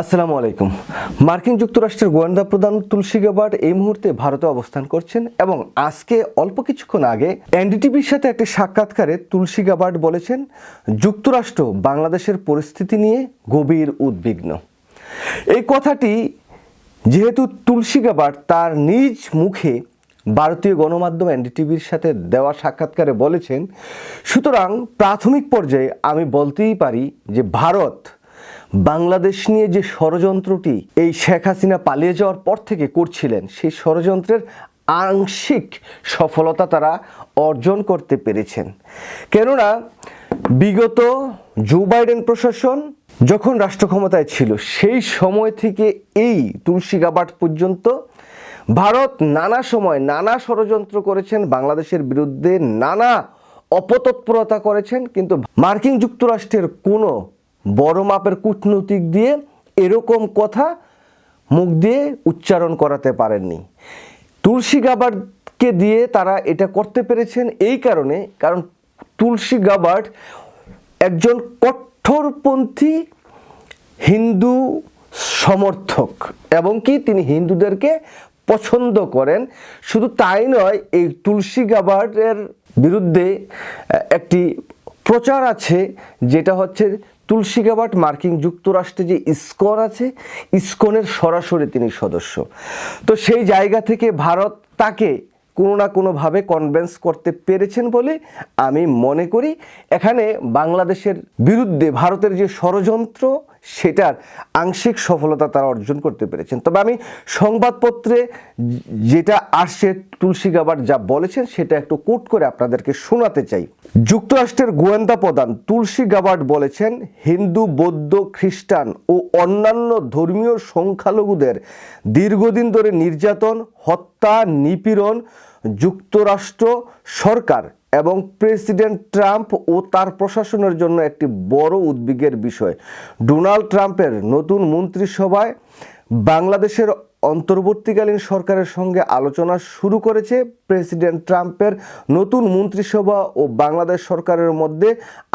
আসসালামু আলাইকুম। মার্কিন যুক্তরাষ্ট্রের গোয়েন্দা প্রধান তুলসী গাবার্ড এই মুহূর্তে ভারতে অবস্থান করছেন এবং আজকে অল্প কিছুক্ষণ আগে এনডিটিভির সাথে একটি সাক্ষাৎকারে তুলসী গাবার্ড বলেছেন, যুক্তরাষ্ট্র বাংলাদেশের পরিস্থিতি নিয়ে গভীর উদ্বিগ্ন। এই কথাটি যেহেতু তুলসী গাবার্ড তার নিজ মুখে ভারতীয় গণমাধ্যম এনডিটিভির সাথে দেওয়া সাক্ষাৎকারে বলেছেন, সুতরাং প্রাথমিক পর্যায়ে আমি বলতেই পারি যে ভারত বাংলাদেশ নিয়ে যে ষড়যন্ত্রটি এই শেখ হাসিনা পালিয়ে যাওয়ার পর থেকে করছিলেন, সেই ষড়যন্ত্রের আংশিক সফলতা তারা অর্জন করতে পেরেছেন। কেননা বিগত জো বাইডেন প্রশাসন যখন রাষ্ট্র ক্ষমতায় ছিল, সেই সময় থেকে এই তুলসী গাবাট পর্যন্ত ভারত নানা সময় নানা ষড়যন্ত্র করেছেন, বাংলাদেশের বিরুদ্ধে নানা অপতৎপরতা করেছেন, কিন্তু মার্কিন যুক্তরাষ্ট্রের কোনো বড় মাপের কূটনৈতিক দিয়ে এরকম কথা মুখ দিয়ে উচ্চারণ করাতে পারেননি। তুলসী গাবার্ডকে দিয়ে তারা এটা করতে পেরেছেন এই কারণে, কারণ তুলসী গাবার্ড একজন কঠোরপন্থী হিন্দু সমর্থক এবং কি তিনি হিন্দুদেরকে পছন্দ করেন। শুধু তাই নয়, এই তুলসী গাবার্ডের বিরুদ্ধে একটি প্রচার আছে, যেটা হচ্ছে তুলসী গাবাট, মার্কিন যুক্তরাষ্ট্রে যে ইসকন আছে, ইসকনের সরাসরি তিনি সদস্য। তো সেই জায়গা থেকে ভারত তাকে কোনো না কোনোভাবে কনভেন্স করতে পেরেছেন বলে আমি মনে করি। এখানে বাংলাদেশের বিরুদ্ধে ভারতের যে ষড়যন্ত্র সেটার আংশিক সফলতা তারা অর্জন করতে পেরেছেন। তবে আমি সংবাদপত্রে যেটা আসছে, তুলসী গাবার যা বলেছেন, সেটা একটু কোট করে আপনাদেরকে শোনাতে চাই। যুক্তরাষ্ট্রের গোয়েন্দা প্রধান তুলসী গাবার্ড বলেছেন, হিন্দু, বৌদ্ধ, খ্রিস্টান ও অন্যান্য ধর্মীয় সংখ্যালঘুদের দীর্ঘদিন ধরে নির্যাতন, হত্যা, নিপীড়ন যুক্তরাষ্ট্র সরকার এবং প্রেসিডেন্ট ট্রাম্প ও তার প্রশাসনের জন্য একটি বড় উদ্বেগের বিষয়। ডোনাল্ড ট্রাম্পের নতুন মন্ত্রিসভায় বাংলাদেশের অন্তর্বর্তীকালীন সরকারের সঙ্গে আলোচনা শুরু করেছে প্রেসিডেন্ট ট্রাম্পের নতুন মন্ত্রিসভা ও বাংলাদেশ সরকারের মধ্যে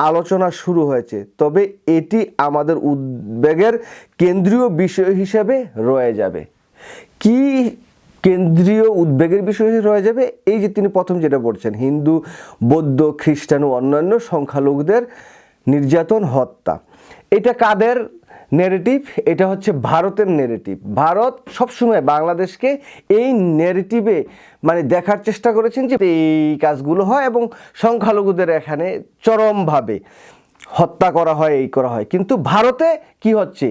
আলোচনা শুরু হয়েছে। তবে এটি আমাদের উদ্বেগের কেন্দ্রীয় বিষয় হিসেবে রয়ে যাবে। কি কেন্দ্রীয় উদ্বেগের বিষয় রয়ে যাবে। এই যে তিনি প্রথম যেটা বলছেন, হিন্দু, বৌদ্ধ, খ্রিস্টান ও অন্যান্য সংখ্যালঘুদের নির্যাতন, হত্যা। এটা কাদের নেরেটিভ এটা হচ্ছে ভারতের নেরেটিভ ভারত সবসময় বাংলাদেশকে এই নেরেটিভে মানে দেখার চেষ্টা করেছেন যে এই কাজগুলো হয় এবং সংখ্যালঘুদের এখানে চরমভাবে হত্যা করা হয়, এই করা হয়। কিন্তু ভারতে কি হচ্ছে?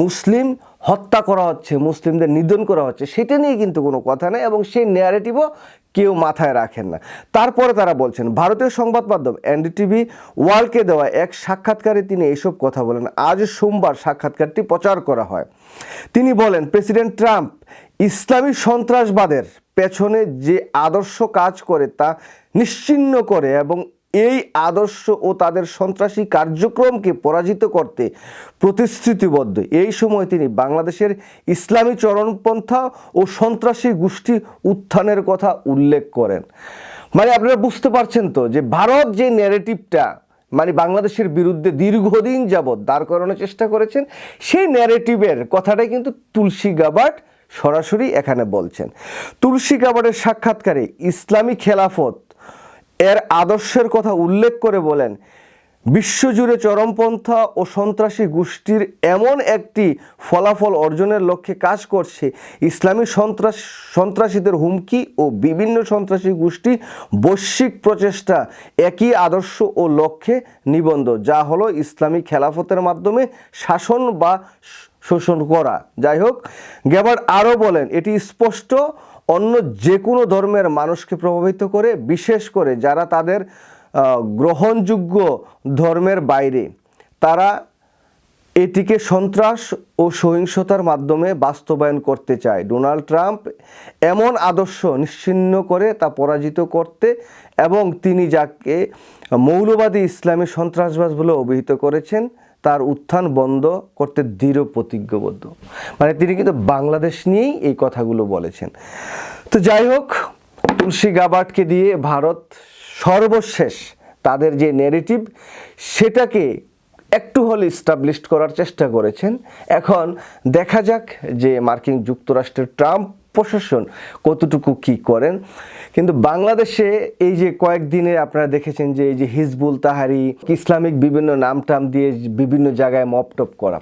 মুসলিম হত্যা করা হচ্ছে, মুসলিমদের নিধন করা হচ্ছে, সেটা নিয়ে কিন্তু কোনো কথা নেই এবং সেই ন্যারেটিভও কেউ মাথায় রাখেন না। তারপরে তারা বলছেন, ভারতীয় সংবাদ মাধ্যম এনডিটিভি ওয়ার্ল্ডকে দেওয়া এক সাক্ষাৎকারে তিনি এইসব কথা বলেন। আজ সোমবার সাক্ষাৎকারটি প্রচার করা হয়। তিনি বলেন, প্রেসিডেন্ট ট্রাম্প ইসলামী সন্ত্রাসবাদের পেছনে যে আদর্শ কাজ করে তা নিশ্চিহ্ন করে এবং এই আদর্শ ও তাদের সন্ত্রাসী কার্যক্রমকে পরাজিত করতে প্রতিশ্রুতিবদ্ধ। এই সময় তিনি বাংলাদেশের ইসলামী চরণপন্থা ও সন্ত্রাসী গোষ্ঠী উত্থানের কথা উল্লেখ করেন। মানে আপনারা বুঝতে পারছেন তো যে ভারত যে ন্যারেটিভটা মানে বাংলাদেশের বিরুদ্ধে দীর্ঘদিন যাবৎ দাঁড় করানোর চেষ্টা করেছেন, সেই ন্যারেটিভের কথাটাই কিন্তু তুলসী গাবাট সরাসরি এখানে বলছেন। তুলসী গাবাটের সাক্ষাৎকারে ইসলামী খেলাফত এর আদর্শের কথা উল্লেখ করে বলেন, বিশ্বজুড়ে চরমপন্থা ও সন্ত্রাসী গোষ্ঠীর এমন একটি ফলাফল অর্জনের লক্ষ্যে কাজ করছে। ইসলামী সন্ত্রাস, সন্ত্রাসীদের হুমকি ও বিভিন্ন সন্ত্রাসী গোষ্ঠী বৈশ্বিক প্রচেষ্টা একই আদর্শ ও লক্ষ্যে নিবন্ধ যা হলো ইসলামী খেলাফতের মাধ্যমে শাসন বা শোষণ করা। যাই হোক গ্যাবার আরও বলেন, এটি স্পষ্ট অন্য যে কোনো ধর্মের মানুষকে প্রভাবিত করে, বিশেষ করে যারা তাদের গ্রহণযোগ্য ধর্মের বাইরে, তারা এটিকে সন্ত্রাস ও সহিংসতার মাধ্যমে বাস্তবায়ন করতে চায়। ডোনাল্ড ট্রাম্প এমন আদর্শ নিশ্চিহ্ন করে তা পরাজিত করতে এবং তিনি যাকে মৌলবাদী ইসলামী সন্ত্রাসবাদ বলে অভিহিত করেছেন তার উত্থান বন্ধ করতে দৃঢ় প্রতিজ্ঞবদ্ধ। মানে তিনি কিন্তু বাংলাদেশ নিয়েই এই কথাগুলো বলেছেন। তো যাই হোক, তুলসী গাবাটকে দিয়ে ভারত সর্বশেষ তাদের যে নেগেটিভ সেটাকে একটু হলে স্টাবলিশড করার চেষ্টা করেছেন। এখন দেখা যাক যে মার্কিন যুক্তরাষ্ট্রের ট্রাম্প প্রশাসন কতটুকু কি করেন। কিন্তু বাংলাদেশে এই যে কয়েকদিনে আপনারা দেখেছেন যে এই যে হিজবুল তাহারি, ইসলামিক বিভিন্ন নাম টাম দিয়ে বিভিন্ন জায়গায় মপটপ করা।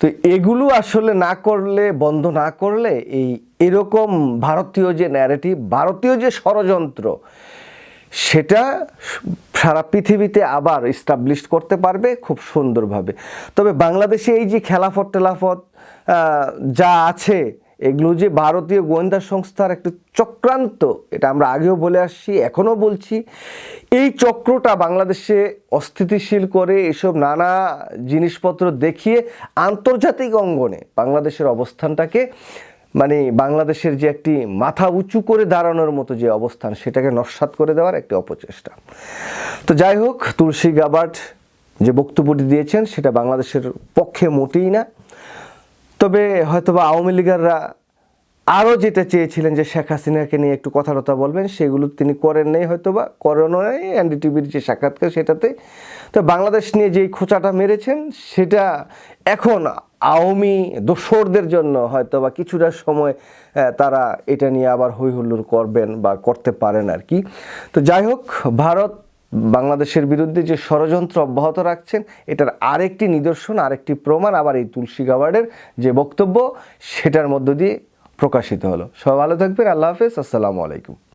তো এগুলো আসলে না করলে, বন্ধ না করলে এই এরকম ভারতীয় যে ন্যারেটিভ ভারতীয় যে ষড়যন্ত্র, সেটা সারা পৃথিবীতে আবার ইস্টাবলিশ করতে পারবে খুব সুন্দরভাবে। তবে বাংলাদেশে এই যে খেলাফত টেলাফত যা আছে এগুলো যে ভারতীয় গোয়েন্দা সংস্থার একটা চক্রান্ত, এটা আমরা আগেও বলে আসছি, এখনও বলছি, এই চক্রটা বাংলাদেশে অস্থিতিশীল করে এসব নানা জিনিসপত্র দেখিয়ে আন্তর্জাতিক অঙ্গনে বাংলাদেশের অবস্থানটাকে মানে বাংলাদেশের যে একটি মাথা উঁচু করে দাঁড়ানোর মতো যে অবস্থান, সেটাকে নস্বাত করে দেওয়ার একটি অপচেষ্টা। তো যাই হোক, তুলসী গাবাট যে বক্তব্যটি দিয়েছেন, সেটা বাংলাদেশের পক্ষে মোটেই না। তবে হয়তোবা আওয়ামী লীগাররা আরও যেটা চেয়েছিলেন যে শেখ হাসিনাকে নিয়ে একটু কথা টথা বলবেন, সেগুলো তিনি করেন নাই হয়তোবা করেন নাই, এনডিটিভির যে সাক্ষাৎকার সেটাতে। তো বাংলাদেশ নিয়ে যেই খোঁচাটা মেরেছেন, সেটা এখন আওয়ামী দোসরদের জন্য হয়তোবা কিছুটা সময় তারা এটা নিয়ে আবার হই করবেন বা করতে পারেন আর কি। তো যাই হোক, ভারত বাংলাদেশের বিরুদ্ধে যে ষড়যন্ত্র অব্যাহত রাখছেন, এটার আরেকটি নিদর্শন, আরেকটি প্রমাণ আবার এই তুলসী গাওয়ার্ডের যে বক্তব্য, সেটার মধ্য দিয়ে প্রকাশিত হলো। সবাই ভালো থাকবেন, আল্লাহ হাফেজ, আসসালামু আলাইকুম।